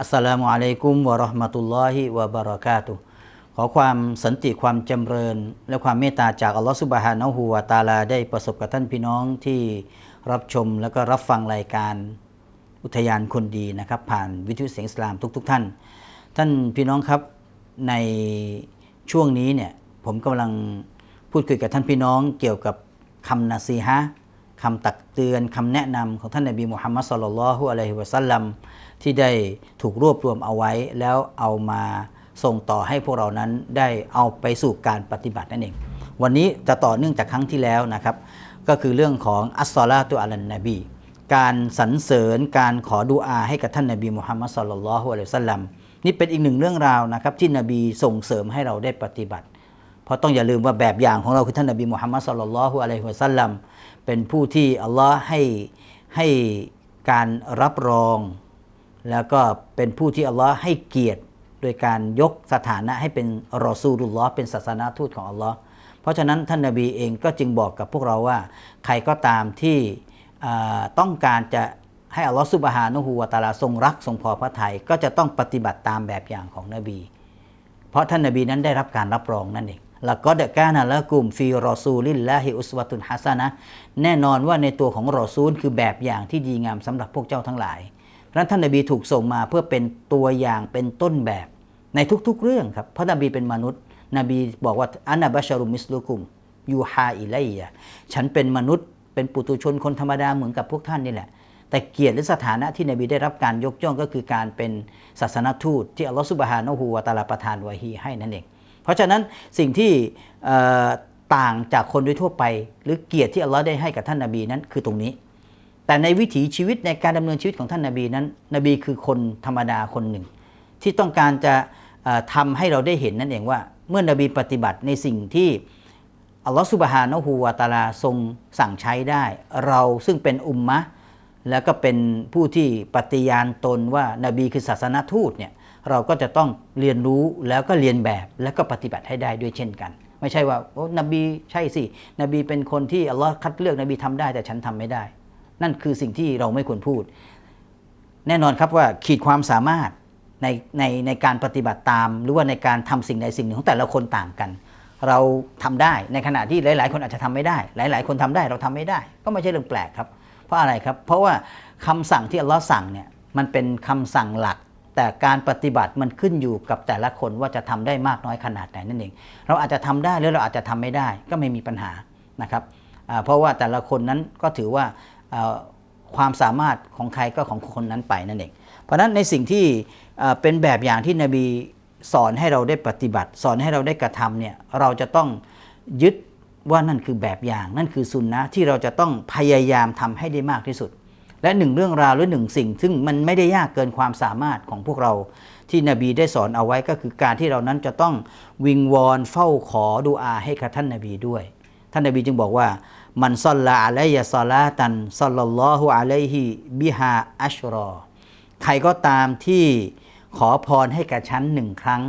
อัสสลามุอะลัยกุมวะราะห์มะตุลลอฮิวะบะเราะกาตุขอความสันติความจำเริญ และความเมตตาจากอัลลอฮฺสุบฮานะฮูวาตาลาได้ประสบกับท่านพี่น้องที่รับชมและก็รับฟังรายการอุทยานคนดีนะครับ ผ่านวิทยุเสียงสลามทุกๆทท่าน ท่านพี่น้องครับในช่วงนี้เนี่ยผมกำลังพูดคุยกับท่านพี่น้องเกี่ยวกับคำนาซีฮะคำตักเตือนคำแนะนำของท่านนบีมุฮัมมัดสุลลัลฮุอะลัยฮิวะซัลลัม ที่ได้ถูกรวบรวมเอาไว้ แล้วเอามาส่งต่อให้พวกเรานั้นได้เอาไปสู่การปฏิบัตินั่นเอง วันนี้จะต่อเนื่องจากครั้งที่แล้วนะครับ ก็คือเรื่องของอัสซอลาตุอัลันนบี การสรรเสริญการขอดุอาให้กับท่านนบีมุฮัมมัดสุลลัลลอฮุอะลัยฮิสลลัมนี่เป็นอีกหนึ่งเรื่องราวนะครับที่นบีส่งเสริมให้เราได้ปฏิบัติ เพราะต้องอย่าลืมว่าแบบอย่างของเราคือท่านนบีมุฮัมมัดสุลลัลลอฮุอะลัยฮิวะสัลลัมเป็นผู้ที่อัลลอฮ์ให้ให้การรับรอง แล้วก็เป็นผู้ที่อัลลอฮ์ให้เกียรติโดยการยกสถานะให้เป็นรอซูลุลลอฮ์เป็นศาสนาทูตของอัลลอฮ์เพราะฉะนั้นท่านนบีเองก็จึงบอกกับพวกเราว่า ใครก็ตามที่ต้องการจะให้อัลลอฮ์ซุบฮานะฮูวะตาลาทรงรักทรงพอพระทัยก็จะต้องปฏิบัติตามแบบอย่างของนบี เพราะท่านนบีนั้นได้รับการรับรองนั่นเองแล้วก็เดกานะละกลุ่มฟีรอซูลิลลาฮิอุสวะตุนฮัสนะแน่นอนว่าในตัวของรอซูลคือแบบอย่างที่ดีงามสำหรับพวกเจ้าทั้งหลาย นั้นท่านนบีถูกส่งมาเพื่อเป็นตัวอย่างเป็นต้นแบบในทุกๆเรื่องครับ เพราะนบีเป็นมนุษย์ นบีบอกว่าอันนบัชรุมิสลุกุมยูฮาอิไลยะฉันเป็นมนุษย์ เป็นปุตุชนคนธรรมดาเหมือนกับพวกท่านนี่แหละ แต่เกียรติหรือสถานะที่นบีได้รับการยกย่องก็คือการเป็นศาสนทูต ที่อัลลอฮฺสุบฮานะฮูวะตาลาประทานวะฮีให้นั่นเอง เพราะฉะนั้นสิ่งที่ต่างจากคนโดยทั่วไป หรือเกียรติที่อัลลอฮ์ได้ให้กับท่านนบีนั้นคือตรงนี้ แต่ในวิถีชีวิตในการดำเนินชีวิตของท่านนบีนั้น นบีคือคนธรรมดาคนหนึ่ง ที่ต้องการจะเอ่อทำให้เราได้เห็นนั่นเองว่า เมื่อนบีปฏิบัติในสิ่งที่อัลลอฮฺสุบฮานะฮูวะตาลาทรงสั่งใช้ได้ เราซึ่งเป็นอุมมะแล้วก็เป็นผู้ที่ปฏิญาณตนว่านบีคือศาสนทูตเนี่ยเราก็จะต้องเรียนรู้แล้วก็เรียนแบบแล้วก็ปฏิบัติให้ได้ด้วยเช่นกัน ไม่ใช่ว่าโอ้นบีใช่สินบีเป็นคนที่อัลลอฮ์คัดเลือกนบีทำได้แต่ฉันทำไม่ได้ นั่นคือสิ่งที่เราไม่ควรพูด แน่นอนครับว่าขีดความสามารถในในในการปฏิบัติตาม หรือว่าในการทำสิ่งใดสิ่งหนึ่งของแต่ละคนต่างกัน เราทำได้ในขณะที่หลาย ๆ คนอาจจะทำไม่ได้ หลาย ๆ คนทำได้เราทำไม่ได้ ก็ไม่ใช่เรื่องแปลกครับ เพราะอะไรครับ เพราะว่าคำสั่งที่อัลลอฮ์สั่งเนี่ยมันเป็นคำสั่งหลัก แต่การปฏิบัติมันขึ้นอยู่กับแต่ละคนว่าจะทำได้มากน้อยขนาดไหนนั่นเอง เราอาจจะทำได้หรือเราอาจจะทำไม่ได้ก็ไม่มีปัญหานะครับเพราะว่าแต่ละคนนั้นก็ถือว่า ความสามารถของใครก็ของคนนั้นไปนั่นเอง เพราะฉะนั้นในสิ่งที่เป็นแบบอย่างที่นบีสอนให้เราได้ปฏิบัติ สอนให้เราได้กระทำเนี่ยเราจะต้องยึดว่านั่นคือแบบอย่าง นั่นคือสุนนะที่เราจะต้องพยายามทำให้ได้มากที่สุด และหนึ่งเรื่องราวหรือหนึ่งสิ่ง ซึ่งมันไม่ได้ยากเกินความสามารถของพวกเราที่นบีได้สอนเอาไว้ก็คือการที่เรานั้นจะต้องวิงวอนเฝ้าขอดุอาให้กับท่านนบีด้วย ท่านนบีจึงบอกว่า มันซอลลาอะลัยซอลาตันซอลลัลลอฮุอะลัยฮิบิฮาอัชรอ ใครก็ตามที่ขอพรให้กับฉันหนึ่งครั้ง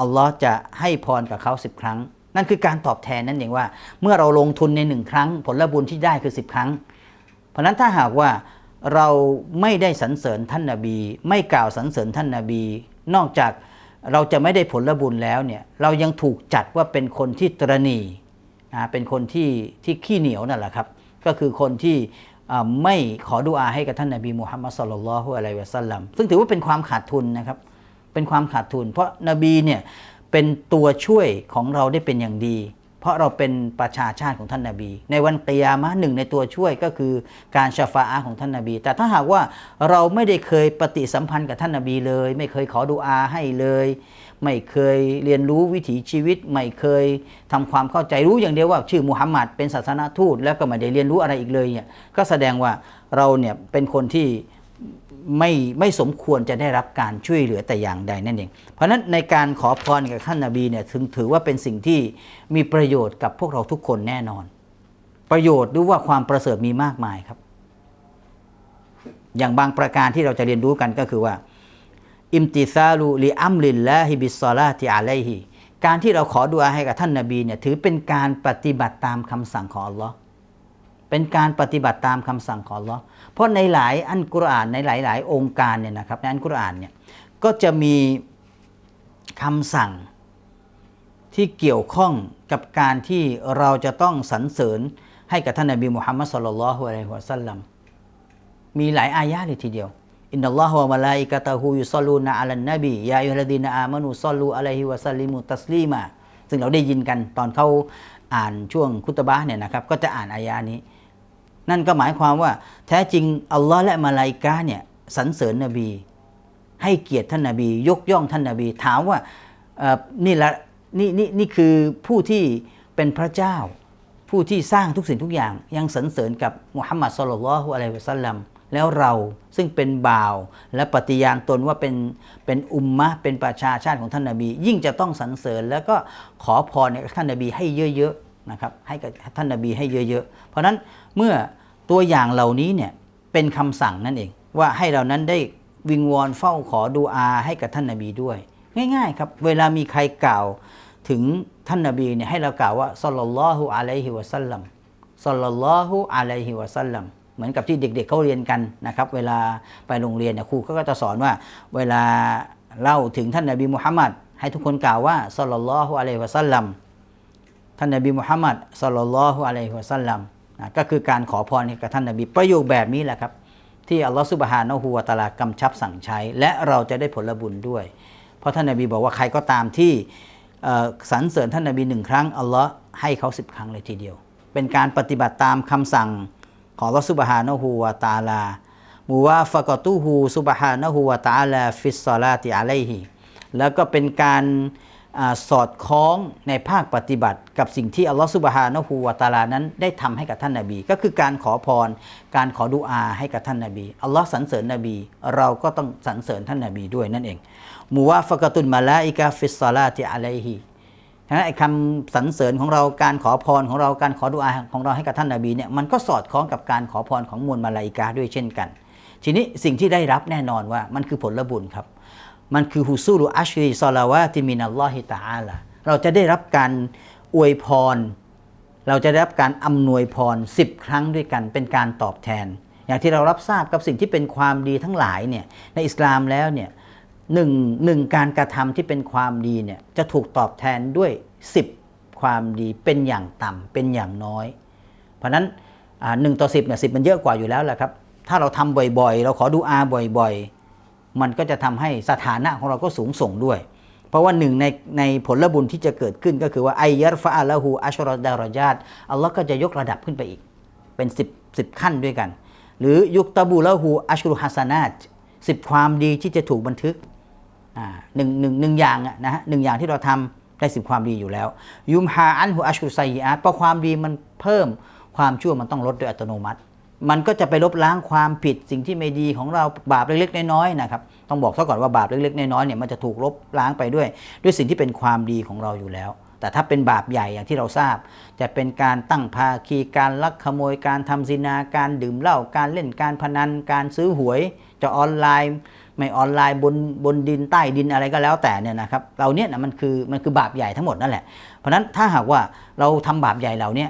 อัลลอฮ์จะให้พรกับเขาสิบครั้ง นั่นคือการตอบแทนนั่นเองว่า เมื่อเราลงทุนในหนึ่งครั้ง ผลบุญที่ได้คือสิบครั้ง เพราะฉะนั้นถ้าหากว่าเราไม่ได้สรรเสริญท่านนาบี ไม่กล่าวสรรเสริญท่านนาบี นอกจากเราจะไม่ได้ผลบุญแล้วเนี่ยเรายังถูกจัดว่าเป็นคนที่ตรณี นะเป็นคนที่ที่ขี้เหนียวนั่นแหละครับ ก็คือคนที่ไม่ขอดุอาให้กับท่านนาบีมุฮัมมัดสุลลัลฮุอะลัยวะสัลลัมซึ่งถือว่าเป็นความขาดทุนนะครับ เป็นความขาดทุน เพราะนบีเนี่ยเป็นตัวช่วยของเราได้เป็นอย่างดี เพราะเราเป็นประชาชาติของท่านนาบี ในวันกิยามะหนึ่งในตัวช่วยก็คือการชาฟาอะห์ของท่านนาบี แต่ถ้าหากว่าเราไม่ได้เคยปฏิสัมพันธ์กับท่านนาบีเลย ไม่เคยขอดุอาให้เลย ไม่เคยเรียนรู้วิถีชีวิต ไม่เคยทำความเข้าใจรู้อย่างเดียวว่า ชื่อมุฮัมมัดเป็นศาสนาทูต แล้วก็ไม่ได้เรียนรู้อะไรอีกเลยเนี่ยก็แสดงว่าเราเนี่ยเป็นคนที่ ไม่ไม่สมควรจะได้รับการช่วยเหลือแต่อย่างใดนั่นเอง เพราะฉะนั้นในการขอพรกับท่านนาบีเนี่ยถึงถือว่าเป็นสิ่งที่มีประโยชน์กับพวกเราทุกคนแน่นอน ประโยชน์หรือว่าความประเสริฐมีมากมายครับ อย่างบางประการที่เราจะเรียนรู้กันก็คือว่า อิมติซาลูลิอัมลิลลาฮิบิสซอลาติอะลัยฮิการที่เราขอดุอาให้กับท่านนาบีเนี่ยถือเป็นการปฏิบัติตามคำสั่งของอัลลอฮ์ เป็นการปฏิบัติตามคำสั่งของลอเพราะในหลายอันกุรอานในหลาย ๆ องค์การเนี่ยนะครับในอันกุรอานเนี่ยก็จะมีคำสั่งที่เกี่ยวข้องกับการที่เราจะต้องสรรเสริญให้กับท่านนบีมุฮัมมัดสุลลัลลอฮุอะลัยฮิวะสัลลัมมีหลายอายะเลยทีเดียวอินนัลลอฮฺวะมะลาอิกะตะฮูยุศอลูนะอะลันนบียาอัยยุฮัลดีนอามานูศอลูอะลัยฮิวะซัลลิมุตัสลีมาซึ่งเราได้ยินกันตอนเขาอ่านช่วงคุตบะเนี่ยนะครับ ก็จะอ่านอายะนี้ นั่นก็หมายความว่าแท้จริงอัลลอฮ์และมาลาอิกะห์เนี่ยสรรเสริญนบี ให้เกียรติท่านนบี ยกย่องท่านนบี ถามว่าเออนี่ละนี่นี่นี่คือผู้ที่เป็นพระเจ้า ผู้ที่สร้างทุกสิ่งทุกอย่าง ยังสรรเสริญกับมุฮัมมัดสุลลัลฮุอะลัยฮิวะสัลลัมแล้วเราซึ่งเป็นบ่าว และปฏิญาณตนว่าเป็นเป็นอุมมะเป็นประชาชาติของท่านนบี ยิ่งจะต้องสรรเสริญ แล้วก็ขอพรในท่านนบีให้เยอะๆนะครับให้กับท่านนบีให้เยอะๆ เพราะนั้นเมื่อ ตัวอย่างเหล่านี้เนี่ยเป็นคำสั่งนั่นเอง ว่าให้เรานั้นได้วิงวอนเฝ้าขอดูอาให้กับท่านนบีด้วย ง่ายๆครับ เวลามีใครกล่าวถึงท่านนบีเนี่ยให้เรากล่าวว่าซัลลัลลอฮุอะลัยฮิวะสัลลัมซัลลัลลอฮุอะลัยฮิวะสัลลัมเหมือนกับที่เด็กๆเขาเรียนกันนะครับ เวลาไปโรงเรียนเนี่ยครูเขาก็จะสอนว่า เวลาเล่าถึงท่านนบีมุฮัมมัดให้ทุกคนกล่าวว่าซัลลัลลอฮุอะลัยฮิวะสัลลัมท่านนบีมุฮัมมัดสลลัลลอฮุอะลัยฮิวะสัลลัม นะก็คือการขอพรกับท่านนบีประโยคแบบนี้แหละครับ ที่อัลลอฮฺสุบฮานะฮูวะตาลากำชับสั่งใช้ และเราจะได้ผลบุญด้วย เพราะท่านนบีบอกว่าใครก็ตามที่สรรเสริญท่านนบีหนึ่งครั้งอัลลอฮ์ให้เขาสิบครั้งเลยทีเดียว เป็นการปฏิบัติตามคำสั่งของอัลลอฮฺสุบฮานะฮูวะตาลามูวาฟะกตูฮูสุบฮานะฮูวะตาลาฟิสซอลาติอะลัยฮิแล้วก็เป็นการ สอดคล้องในภาคปฏิบัติกับสิ่งที่อัลลอฮฺสุบฮานะฮูวาตาลานั้นได้ทำให้กับท่านนาบี ก็คือการขอพร การขอดุอาให้กับท่านนาบีอัลลอฮ์สรรเสริญนบี เราก็ต้องสรรเสริญท่านนาบีด้วยนั่นเองมูวาฟะกตุนมาลาอิกาฟิสซาลาติอะลัยฮิฉะนั้นไอ้คำสรรเสริญของเราการขอพรของเราการขอดุอาของเราให้กับท่านนาบีเนี่ยมันก็สอดคล้องกับการขอพรของมวลมาลาอิกาด้วยเช่นกัน ทีนี้สิ่งที่ได้รับแน่นอนว่ามันคือผลบุญครับ มันคือฮุซูรุอัชรีซอลาวาติมินัลลอฮิตาอาลาเราจะได้รับการอวยพร เราจะได้รับการอำนวยพรสิบครั้งด้วยกันเป็นการตอบแทน อย่างที่เรารับทราบกับสิ่งที่เป็นความดีทั้งหลายเนี่ยในอิสลามแล้วเนี่ยหนึ่งหนึ่งการกระทำที่เป็นความดีเนี่ยจะถูกตอบแทนด้วยสิบความดีเป็นอย่างต่ำเป็นอย่างน้อย เพราะฉะนั้นหนึ่งต่อสิบเนี่ยสิบมันเยอะกว่าอยู่แล้วแหละครับ ถ้าเราทำบ่อยๆ เราขอดูอาบ่อยๆ มันก็จะทำให้สถานะของเราก็สูงส่งด้วย เพราะว่าหนึ่งในในผลบุญที่จะเกิดขึ้นก็คือว่าไอยัรฟะอัลลหูอัชรอดารญาตอัลลอฮ์ก็จะยกระดับขึ้นไปอีก เป็นสิบสิบขั้นด้วยกัน หรือยุคตะบูละหูอัชรุฮัสนาตสิบความดีที่จะถูกบันทึกอ่าหนึ่งหนึ่งหนึ่งอย่างอะนะฮะหนึ่งอย่างที่เราทำได้สิบความดีอยู่แล้ว ยุมฮาอันหูอัชรุไซอาตเพราะความดีมันเพิ่มความชั่วมันต้องลดโดยอัตโนมัติ มันก็จะไปลบล้างความผิดสิ่งที่ไม่ดีของเราบาปเล็กๆน้อยๆนะครับต้องบอกซะก่อนว่าบาปเล็กๆน้อยๆเนี่ยมันจะถูกลบล้างไปด้วย ด้วยสิ่งที่เป็นความดีของเราอยู่แล้ว แต่ถ้าเป็นบาปใหญ่อย่างที่เราทราบ จะเป็นการตั้งภาคีการลักขโมยการทำซินาการดื่มเหล้าการเล่นการพนัน การซื้อหวย จะออนไลน์ไม่ออนไลน์บนบนดินใต้ดินอะไรก็แล้วแต่เนี่ยนะครับเราเนี่ยนะมันคือมันคือบาปใหญ่ทั้งหมดนั่นแหละเพราะนั้นถ้าหากว่าเราทำบาปใหญ่เหล่านี้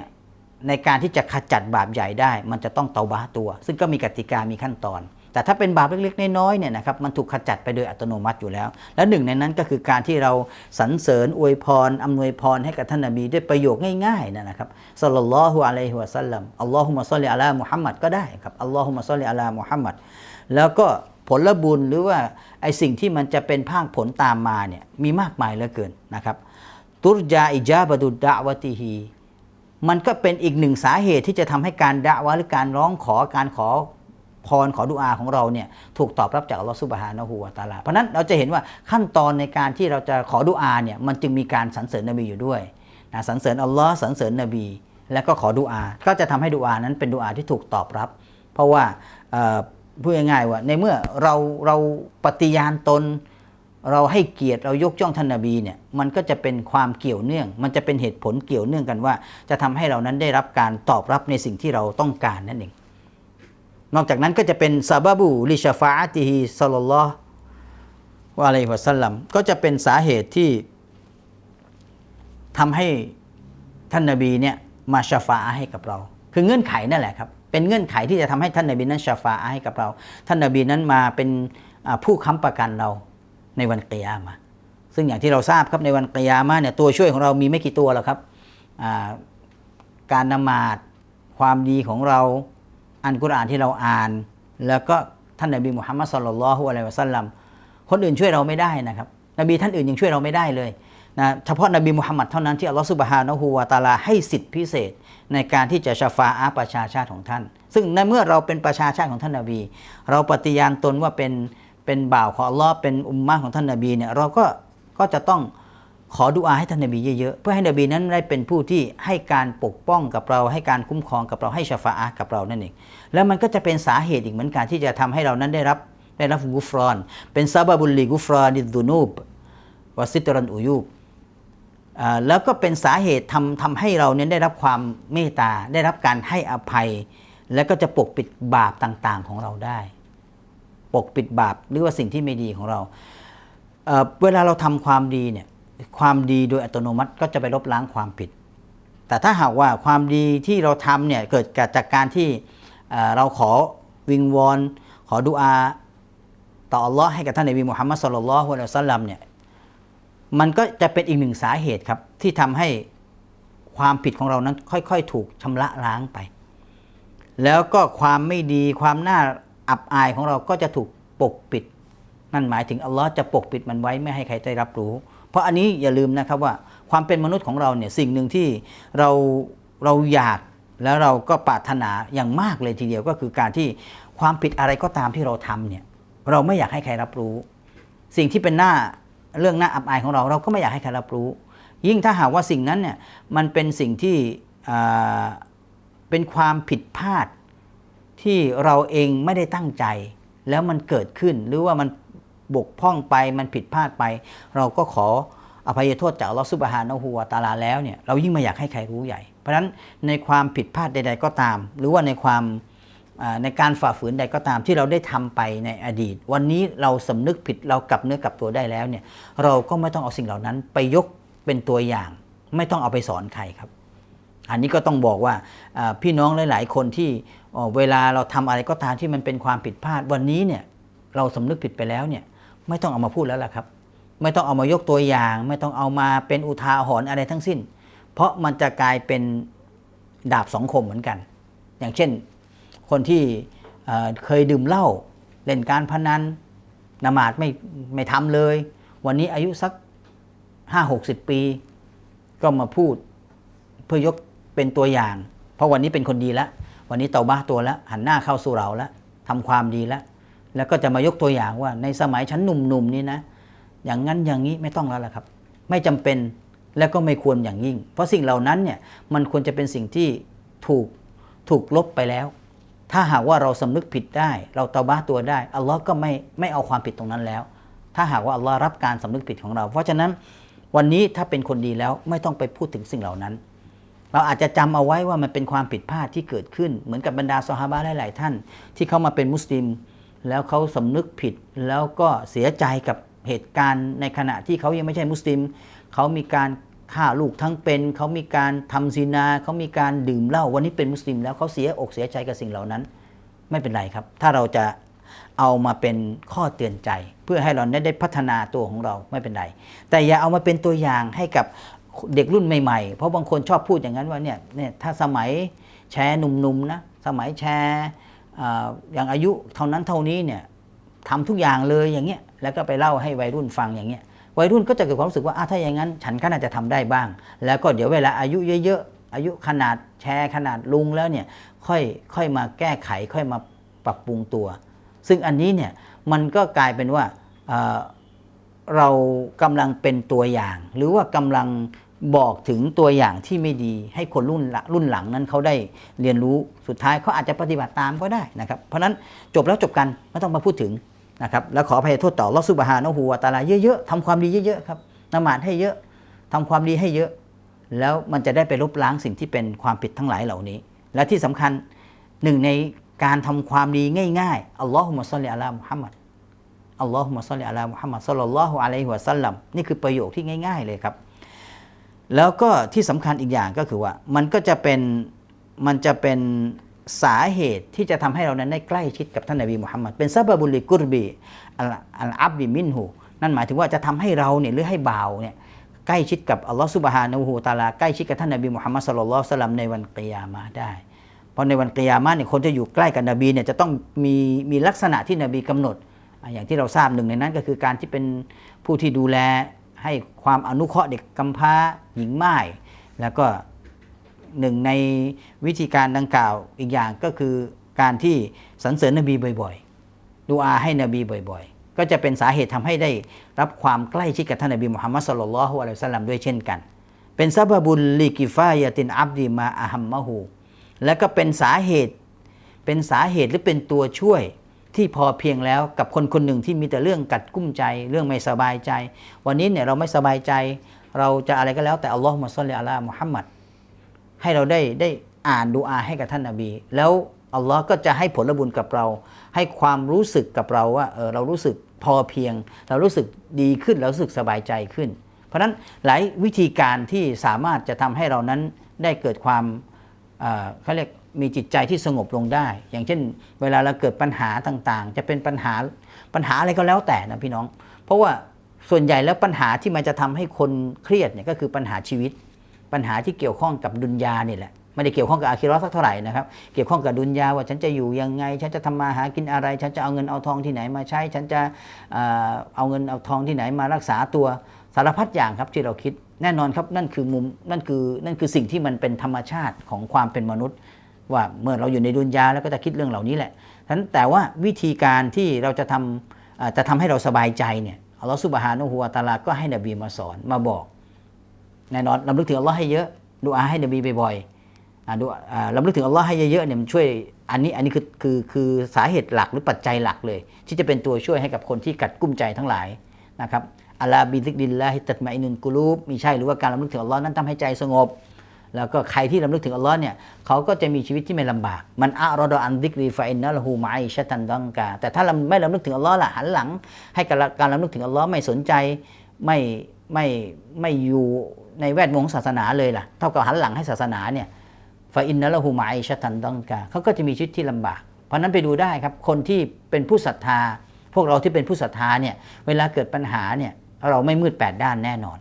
ในการที่จะขจัดบาปใหญ่ได้ มันจะต้องเตาบาตัว ซึ่งก็มีกติกามีขั้นตอน แต่ถ้าเป็นบาปเล็กๆน้อยๆเนี่ยนะครับมันถูกขจัดไปโดยอัตโนมัติอยู่แล้ว และหนึ่งในนั้นก็คือการที่เราสรรเสริญอวยพรอำนวยพรให้กับท่านนบีด้วยประโยคง่ายๆนะครับสัลลัลลอฮุอะลัยฮิวะสัลลัมอัลลอฮุมะซัลลิอะลามุฮัมมัดก็ได้ครับอัลลอฮุมะซัลลิอะลามุฮัมมัดแล้วก็ผลบุญหรือว่าไอสิ่งที่มันจะเป็นภาคผลตามมาเนี่ยมีมากมายเหลือเกินนะครับตุรจาอิจาบดุดดะวะติฮี มันก็เป็นอีกหนึ่งสาเหตุที่จะทำให้การดะวะหรือการร้องขอการขอพรขอดุอาของเราเนี่ยถูกตอบรับจากอัลลอฮฺซุบฮานะฮูวะตาลา เพราะนั้นเราจะเห็นว่าขั้นตอนในการที่เราจะขอดุอาเนี่ยมันจึงมีการสรรเสริญนบีอยู่ด้วยนะสรรเสริญอัลลอฮ์สรรเสริญนบี แล้วก็ขอดุอา ก็จะทำให้ดุอานั้นเป็นดุอาที่ถูกตอบรับ เพราะว่าพูดง่ายๆว่าในเมื่อเราเราปฏิญาณตน เราให้เกียรติเรายกย่องท่านนบีเนี่ยมันก็จะเป็นความเกี่ยวเนื่อง มันจะเป็นเหตุผลเกี่ยวเนื่องกันว่า จะทำให้เรานั้นได้รับการตอบรับในสิ่งที่เราต้องการนั่นเอง นอกจากนั้นก็จะเป็นซาบาบูลิชฟาอติฮิสลลัลลอฮุอะลัยฮิวะสัลลัมก็จะเป็นสาเหตุที่ทำให้ท่านนบีเนี่ยมาชาฟาให้กับเรา คือเงื่อนไขนั่นแหละครับเป็นเงื่อนไขที่จะทำให้ท่านนบีนั้นชาฟาให้กับเรา ท่านนบีนั้นมาเป็นผู้ค้ำประกันเรา ในวันกิยามะซึ่งอย่างที่เราทราบครับในวันกิยามะเนี่ยตัวช่วยของเรามีไม่กี่ตัวหรอกครับการนมาดความดีของเราอันกุรอานที่เราอ่าน แล้วก็ท่านนบีมุฮัมมัดสุลลัลลอฮุอะลัยวะสัลลัมคนอื่นช่วยเราไม่ได้นะครับนบีท่านอื่นยังช่วยเราไม่ได้เลยนะเฉพาะนบีมุฮัมมัดเท่านั้นที่อัลลอฮฺสุบฮานะฮูวาตาลาให้สิทธิพิเศษ ในการที่จะชฟาอาประชาชาติของท่าน ซึ่งในเมื่อเราเป็นประชาชาติของท่านนบี เราปฏิญาณตนว่าเป็น เป็นบ่าวของอัลลอฮ์เป็นอุมมะห์ของท่านนบีเนี่ยเราก็ก็จะต้องขอดุอาให้ท่านนบีเยอะๆเพื่อให้นบีนั้นได้เป็นผู้ที่ให้การปกป้องกับเรา ให้การคุ้มครองกับเราให้ชาฟาอะกับเรานั่นเองแล้วมันก็จะเป็นสาเหตุอีกเหมือนกันที่จะทำให้เรานั้นได้รับได้รับกุฟรอน เป็นซาบะบุลลีกุฟรอนิดูนูบวาซิตรันอุยูบแล้วก็เป็นสาเหตุทำทำให้เราเนี่ยได้รับความเมตตาได้รับการให้อภัย แล้วก็จะปกปิดบาปต่างๆของเราได้ ปกปิดบาปหรือว่าสิ่งที่ไม่ดีของเราเเวลาเราทำความดีเนี่ยความดีโดยอัตโนมัติก็จะไปลบล้างความผิด แต่ถ้าหากว่าความดีที่เราทำเนี่ยเกิดจากการที่เเราขอวิงวอนขอดุอาต่ออัลลอฮ์ให้กับท่านนบีมุฮัมมัดสุลลัลลอฮุอะลัยฮิวะสัลลัมเนี่ยมันก็จะเป็นอีกหนึ่งสาเหตุครับ ที่ทำให้ความผิดของเรานั้นค่อย ๆ ถูกชำระล้างไป แล้วก็ความไม่ดีความน่า อับอายของเราก็จะถูกปกปิด นั่นหมายถึงอัลลอฮ์จะปกปิดมันไว้ไม่ให้ใครได้รับรู้ เพราะอันนี้อย่าลืมนะครับว่าความเป็นมนุษย์ของเราเนี่ยสิ่งหนึ่งที่เราเราอยากแล้วเราก็ปรารถนาอย่างมากเลยทีเดียวก็คือการที่ความผิดอะไรก็ตามที่เราทำเนี่ยเราไม่อยากให้ใครรับรู้ สิ่งที่เป็นหน้าเรื่องหน้าอับอายของเราเราก็ไม่อยากให้ใครรับรู้ ยิ่งถ้าหากว่าสิ่งนั้นเนี่ยมันเป็นสิ่งที่เป็นความผิดพลาด ที่เราเองไม่ได้ตั้งใจ แล้วมันเกิดขึ้นหรือว่ามันบกพร่องไปมันผิดพลาดไป เราก็ขออภัยโทษจากอัลลอฮฺซุบฮานะฮูวาตาลาแล้วเนี่ยเรายิ่งไม่อยากให้ใครรู้ใหญ่ เพราะฉะนั้นในความผิดพลาดใด ๆ ก็ตาม หรือว่าในความในการฝ่าฝืนใดก็ตามที่เราได้ทำไปในอดีต วันนี้เราสำนึกผิดเรากลับเนื้อกลับตัวได้แล้วเนี่ยเราก็ไม่ต้องเอาสิ่งเหล่านั้นไปยกเป็นตัวอย่าง ไม่ต้องเอาไปสอนใครครับ อันนี้ก็ต้องบอกว่าพี่น้องหลาย ๆ คนที่เวลาเราทำอะไรก็ตามที่มันเป็นความผิดพลาดวันนี้เนี่ยเราสำนึกผิดไปแล้วเนี่ยไม่ต้องเอามาพูดแล้วล่ะครับ ไม่ต้องเอามายกตัวอย่าง ไม่ต้องเอามาเป็นอุทาหรณ์อะไรทั้งสิ้น เพราะมันจะกลายเป็นดาบสองคมเหมือนกัน อย่างเช่นคนที่เอ่อเคยดื่มเหล้าเล่นการพนันนมาดไม่ไม่ทำเลย วันนี้อายุสักห้าหกสิบปี ก็มาพูดเพื่อยก เป็นตัวอย่าง เพราะวันนี้เป็นคนดีแล้ว วันนี้เตาบ้าตัวแล้ว หันหน้าเข้าสู่เราแล้วทำความดีแล้ว แล้วก็จะมายกตัวอย่างว่าในสมัยฉันหนุ่มๆนี่นะ อย่างนั้นอย่างนี้ไม่ต้องแล้วล่ะครับ ไม่จำเป็นและก็ไม่ควรอย่างยิ่ง เพราะสิ่งเหล่านั้นเนี่ยมันควรจะเป็นสิ่งที่ถูกถูกลบไปแล้ว ถ้าหากว่าเราสำนึกผิดได้ เราเตาบ้าตัวได้อัลลอฮ์ก็ไม่ไม่เอาความผิดตรงนั้นแล้ว ถ้าหากว่าอัลลอฮ์รับการสำนึกผิดของเรา เพราะฉะนั้นวันนี้ถ้าเป็นคนดีแล้วไม่ต้องไปพูดถึงสิ่งเหล่านั้น เราอาจจะจำเอาไว้ว่ามันเป็นความผิดพลาดที่เกิดขึ้น เหมือนกับบรรดาซอฮาบะหลายๆท่าน ที่เขามาเป็นมุสลิม แล้วเขาสำนึกผิด แล้วก็เสียใจกับเหตุการณ์ในขณะที่เขายังไม่ใช่มุสลิม เขามีการฆ่าลูกทั้งเป็น เขามีการทำซีนา เขามีการดื่มเหล้าวันนี้เป็นมุสลิม แล้วเขาเสียอกเสียใจกับสิ่งเหล่านั้น ไม่เป็นไรครับ ถ้าเราจะเอามาเป็นข้อเตือนใจ เพื่อให้เราได้พัฒนาตัวของเราไม่เป็นไร แต่อย่าเอามาเป็นตัวอย่างให้กับ เด็กรุ่นใหม่ๆ เพราะบางคนชอบพูดอย่างนั้นว่าเนี่ยเนี่ยถ้าสมัยแชร์หนุ่มๆนะสมัยแชร์ออย่างอายุเท่านั้นเท่านี้เนี่ยทำทุกอย่างเลยอย่างเงี้ยแล้วก็ไปเล่าให้วัยรุ่นฟังอย่างเงี้ยวัยรุ่นก็จะเกิดความรู้สึกว่าอะถ้าอย่างนั้น ฉันก็น่าจะทำได้บ้าง แล้วก็เดี๋ยวเวลาอายุเยอะๆอายุขนาดแชร์ขนาดลุงแล้วเนี่ยค่อยค่อยมาแก้ไขค่อยมาปรับปรุงตัว ซึ่งอันนี้เนี่ยมันก็กลายเป็นว่า เรากำลังเป็นตัวอย่าง หรือว่ากำลังบอกถึงตัวอย่างที่ไม่ดี ให้คนรุ่นรุ่นหลังนั้นเขาได้เรียนรู้สุดท้ายเขาอาจจะปฏิบัติตามก็ได้นะครับ เพราะฉะนั้นจบแล้วจบกันไม่ต้องมาพูดถึงนะครับแล้วขออภัยโทษต่อลอสุบฮานะฮูวตาลาเยอะๆทำความดีเยอะๆครับนมาดให้เยอะทำความดีให้เยอะ แล้วมันจะได้ไปลบล้างสิ่งที่เป็นความผิดทั้งหลายเหล่านี้ และที่สำคัญหนึ่งในการทำความดีง่ายๆอัลลอฮุมะซัลลิอะลามุฮัมมัด อัลลอฮุมะซัลลิอะลามุฮัมมัดซัลลัลลอฮุอะลัยฮิวะซัลลัมนี่คือประโยคที่ง่าย ๆเลยครับ แล้วก็ที่สำคัญอีกอย่างก็คือว่ามันก็จะเป็นมันจะเป็นสาเหตุที่จะทำให้เรานั้นได้ใกล้ชิดกับท่านนบีมุฮัมมัดเป็นซาบะบุลิกุรบีอัลอัลอับบิมินหูนั่นหมายถึงว่าจะทำให้เราเนี่ยหรือให้บ่าวเนี่ยใกล้ชิดกับอัลลอฮฺสุบฮานะฮูตาลาใกล้ชิดกับท่านนบีมุฮัมมัดสุลลัลลอฮุอะลัยฮิวะซัลลัมในวันกิยามะห์ได้ เพราะในวันกิยามะห์เนี่ยคนจะอยู่ใกล้กับนบีเนี่ยจะต้องมีมีลักษณะที่นบีกำหนด อย่างที่เราทราบหนึ่งในนั้นก็คือการที่เป็นผู้ที่ดูแลให้ความอนุเคราะห์เด็กกำพร้าหญิงม่าย แล้วก็หนึ่งในวิธีการดังกล่าวอีกอย่างก็คือการที่สรรเสริญนบีบ่อยๆ ดูอาให้นบีบ่อยๆ ก็จะเป็นสาเหตุทำให้ได้รับความใกล้ชิดกับท่านนบีมุฮัมมัดสุลลัลฮุอะลัยฮิสลลัมด้วยเช่นกัน เป็นซาบะบุลลิกิฟายะตินอับดีมาอะฮัมมะฮูและก็เป็นสาเหตุเป็นสาเหตุหรือเป็นตัวช่วย ที่พอเพียงแล้วกับคนคนหนึ่งที่มีแต่เรื่องกัดกุ้มใจ เรื่องไม่สบายใจ วันนี้เนี่ยเราไม่สบายใจ เราจะอะไรก็แล้วแต่อัลลอฮฺมุสลิอัลลามุฮัมมัดให้เราได้ได้อ่านดูอาให้กับท่านนาบี แล้วอัลลอฮ์ก็จะให้ผลบุญกับเรา ให้ความรู้สึกกับเราว่าเออเรารู้สึกพอเพียง เรารู้สึกดีขึ้นเรารู้สึกสบายใจขึ้น เพราะฉะนั้นหลายวิธีการที่สามารถจะทำให้เรานั้นได้เกิดความเขาเรียก มีจิตใจที่สงบลงได้ อย่างเช่น เวลาเราเกิดปัญหาต่างๆ จะเป็นปัญหาปัญหาอะไรก็แล้วแต่นะพี่น้อง เพราะว่าส่วนใหญ่แล้วปัญหาที่มันจะทำให้คนเครียดเนี่ยก็คือปัญหาชีวิต ปัญหาที่เกี่ยวข้องกับดุนยานี่แหละไม่ได้เกี่ยวข้องกับอาคิราะห์สักเท่าไหร่นะครับ เกี่ยวข้องกับดุนยาว่าฉันจะอยู่ยังไง ฉันจะทำมาหากินอะไร ฉันจะเอาเงินเอาทองที่ไหนมาใช้ ฉันจะเอ่อเอาเงินเอาทองที่ไหนมารักษาตัวสารพัดอย่างครับที่เราคิดแน่นอนครับนั่นคือมุมนั่นคือนั่นคือสิ่งที่มันเป็นธรรมชาติของความเป็นมนุษย์ ว่าเมื่อเราอยู่ในดุนยาแล้วก็จะคิดเรื่องเหล่านี้แหละฉะนั้นแต่ว่าวิธีการที่เราจะทำจะทำให้เราสบายใจเนี่ยอัลลอฮฺสุบฮานะฮูวะตาลาก็ให้นบีมาสอนมาบอกแน่นอนลำลึกถึงอัลลอฮ์ให้เยอะดูอาให้นบีบ่อยๆดูลำลึกถึงอัลลอฮ์ให้เยอะๆเนี่ยมันช่วยอันนี้อันนี้คือคือคือสาเหตุหลักหรือปัจจัยหลักเลย ที่จะเป็นตัวช่วยให้กับคนที่กัดกุ้มใจทั้งหลายนะครับอัลลาบิซิกดิลลาฮิตัตมาอินุนกุลูบมีใช่หรือว่าการลำลึกถึงอัลลอฮ์นั้นทำให้ใจสงบ แล้วก็ใครที่ลำลึกถึงอัลลอฮ์เนี่ยเขาก็จะมีชีวิตที่ไม่ลำบาก มันอะรอดอันดิกรีฟาอินนัลฮูมาอิชะตันดังกา แต่ถ้าไม่ลำลึกถึงอัลลอฮ์ล่ะหันหลัง ให้กับการลำลึกถึงอัลลอฮ์ไม่สนใจไม่ไม่ไม่อยู่ในแวดวงศาสนาเลยล่ะ เท่ากับหันหลังให้ศาสนาเนี่ยฟาอินนัลฮูมาอิชะตันดังกาเขาก็จะมีชีวิตที่ลำบาก เพราะนั้นไปดูได้ครับ คนที่เป็นผู้ศรัทธา พวกเราที่เป็นผู้ศรัทธาเนี่ยเวลาเกิดปัญหาเนี่ยเราไม่มืดแปดด้านแน่นอน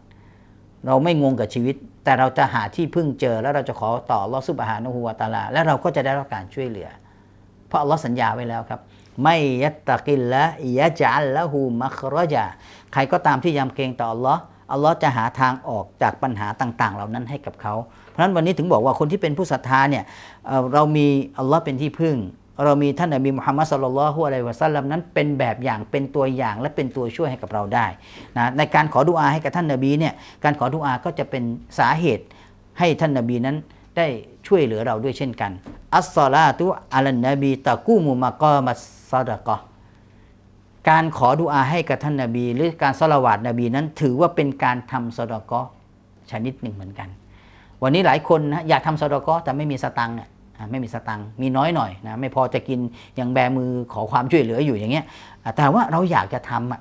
เราไม่งงกับชีวิต แต่เราจะหาที่พึ่งเจอแล้วเราจะขอต่อลอสุบฮานะฮูวาตาลา และเราก็จะได้รับการช่วยเหลือ เพราะอัลลอฮ์สัญญาไว้แล้วครับไม่ยัตตะกิลละยะจัลละหูมัครจาใครก็ตามที่ยำเกรงต่ออัลลอฮ์อัลลอฮ์จะหาทางออกจากปัญหาต่าง ๆ เหล่านั้นให้กับเขา เพราะฉะนั้นวันนี้ถึงบอกว่าคนที่เป็นผู้ศรัทธาเนี่ยเรามีอัลลอฮ์เป็นที่พึ่ง เรามีท่านนบีมุฮัมมัดสุลลัลฮุอะลัยวะซัลลัมนั้นเป็นแบบอย่างเป็นตัวอย่างและเป็นตัวช่วยให้กับเราได้นะในการขอดุอาให้กับท่านนบีเนี่ยการขอดุอาก็จะเป็นสาเหตุให้ท่านนบีนั้นได้ช่วยเหลือเราด้วยเช่นกัน อัสซาลาตุอัลันนบีตะกูมุมะกอมัสซาดะกอการขอดุอาให้กับท่านนบี หรือการสละวาดนบีนั้น ถือว่าเป็นการทำซาดะกอชนิดหนึ่งเหมือนกัน วันนี้หลายคนนะอยากทำซาดะกอแต่ไม่มีสตังค์เนี่ย ไม่มีสตังค์มีน้อยหน่อยนะไม่พอจะกินยังแบมือขอความช่วยเหลืออยู่อย่างเงี้ยแต่ว่าเราอยากจะทำอะ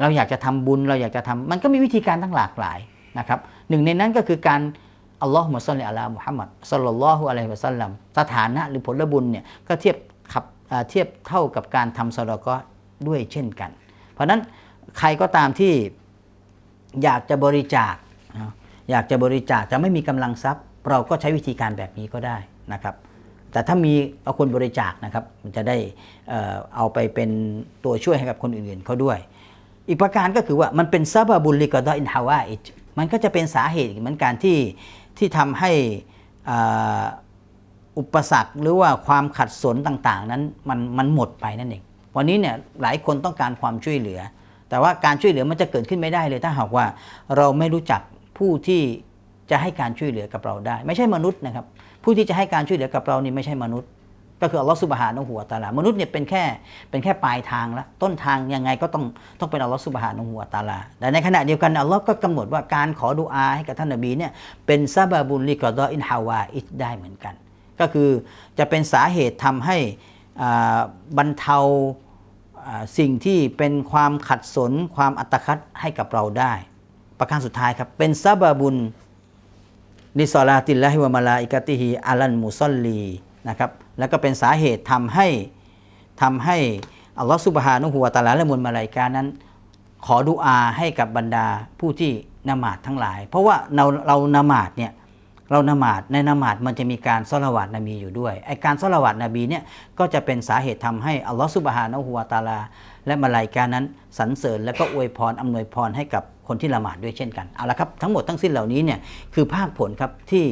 เราอยากจะทำบุญเราอยากจะทำมันก็มีวิธีการทั้งหลากหลายนะครับหนึ่งในนั้นก็คือการอัลลอฮฺมุสลิอัลลามุฮัมมัดสัลลัลลอฮุอะลัยฮิวะสัลลัมสถานะหรือผลบุญเนี่ยก็เทียบขับเทียบเท่ากับการทำซาดะกอด้วยเช่นกัน เพราะนั้นใครก็ตามที่อยากจะบริจาค อยากจะบริจาคจะไม่มีกำลังทรัพย์ เราก็ใช้วิธีการแบบนี้ก็ได้ นะครับ แต่ถ้ามีเอาคนบริจาคนะครับ มันจะได้เอาไปเป็นตัวช่วยให้กับคนอื่นๆเขาด้วย อีกประการก็คือว่ามันเป็นซาบะบุลลิกอดอินฮาวาอิจมันก็จะเป็นสาเหตุเหมือนกันที่ที่ทำให้อุปสรรคหรือว่าความขัดสนต่างๆ นั้นมันมันหมดไปนั่นเอง วันนี้เนี่ยหลายคนต้องการความช่วยเหลือ แต่ว่าการช่วยเหลือมันจะเกิดขึ้นไม่ได้เลย ถ้าหากว่าเราไม่รู้จักผู้ที่จะให้การช่วยเหลือกับเราได้ ไม่ใช่มนุษย์นะครับ ผู้ที่จะให้การช่วยเหลือกับเรานี่ไม่ใช่มนุษย์ ก็คืออัลลอฮฺสุบฮานะฮูวตาลามนุษย์เนี่ยเป็นแค่เป็นแค่ปลายทางละต้นทางยังไงก็ต้องต้องเป็นอัลลอฮฺสุบฮานะฮูวตาลาแต่ในขณะเดียวกันอัลลอฮ์ก็กำหนดว่าการขอดุอาให้กับท่านนบีเนี่ยเป็นซาบาบุลลิกอดออินฮาวาอิดได้เหมือนกัน ก็คือจะเป็นสาเหตุทำให้อ่าบรรเทาสิ่งที่เป็นความขัดสนความอัตคัดให้กับเราได้ ประการสุดท้ายครับเป็นซาบาบุล ลิซอลาติลลาฮิวะมาลาอิกาติฮิอาลันมุซอลลีนะครับแล้วก็เป็นสาเหตุทำให้ทำให้อัลลอฮฺสุบฮานุฮูวะตาลาและมวลมาลาอิกานั้น ขอดุอาให้กับบรรดาผู้ที่นมาดทั้งหลาย เพราะว่าเราเรานมาดเนี่ยเรานมาดในนมาดมันจะมีการสละวาดนบีอยู่ด้วยไอการสละวาดนบีเนี่ยก็จะเป็นสาเหตุทำให้อัลลอฮฺสุบฮานะฮูวะตาลา และมาลาอิกานั้นสรรเสริญและก็อวยพรอำนวยพรให้กับ คนที่ละหมาดด้วยเช่นกันเอาละครับทั้งหมดทั้งสิ้นเหล่านี้เนี่ยคือภาคผลครับที่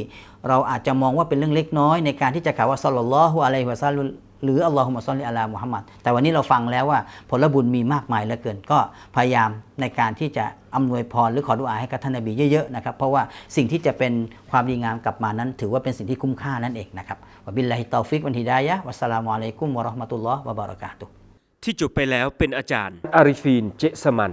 เราอาจจะมองว่าเป็นเรื่องเล็กน้อย ในการที่จะกล่าวว่าซัลลัลลอฮุอะลัยฮิวะซัลลัมหรืออัลลอฮุมะซัลลิอะลามุฮัมมัดแต่วันนี้เราฟังแล้วว่าผลบุญมีมากมายเหลือเกิน ก็พยายามในการที่จะอำนวยพรหรือขอดุอาให้กับท่านนบีเยอะๆนะครับเพราะว่าสิ่งที่จะเป็นความดีงามกลับมานั้น ถือว่าเป็นสิ่งที่คุ้มค่านั่นเองนะครับวะบิลลาฮิตอฟิกวันฮิดายะฮ์วัสสลามุอะลัยกุมวะเราะห์มะตุลลอฮ์วะบารอกาตุฮ์ที่จบไปแล้วเป็นอาจารย์อาริฟีนเจสมัน